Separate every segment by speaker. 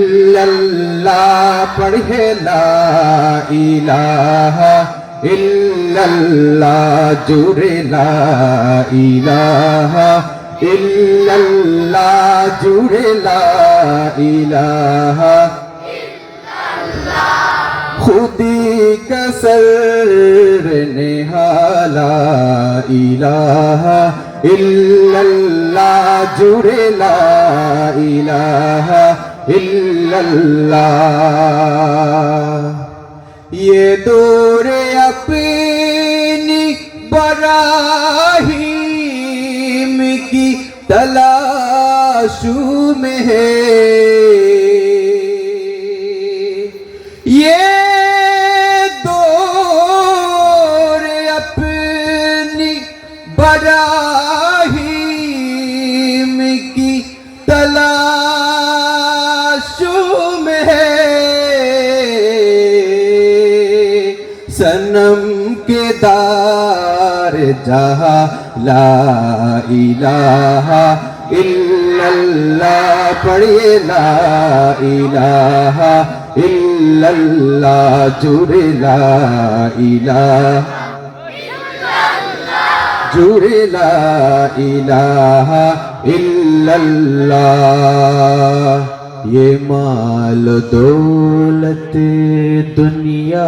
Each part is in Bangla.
Speaker 1: ইল্লাল্লাহ পড়ে লাহ ইল্লাল্লাহ জুড়ে লাহ ইল্লাল্লাহ জুড়ে লাহ খুদি কসর নেহালা ইলাহা इलाहा खुदी कसर नेहाला इलाहा इल्लल्लाह जुड़े ला इलाहा इल्लल्लाह ये दूरे अपनी बराहीम की तलाशू में है ये दौर अपनी बराहीम सनम के दार जहा ला इलाहा इल्लल्लाह पढ़िए ला इलाहा इल्लल्लाह जुड़े ला इलाहा जुड़े ला इलाहा इल्लल्लाह ये माल दौलत दुनिया,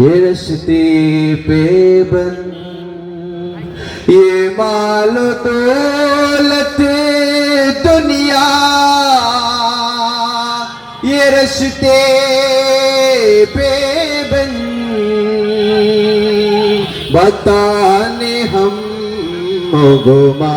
Speaker 1: ये रश्ते पे बन। ये माल दौलत दुनिया, ये रश्ते पे बन। बताने हम गुमा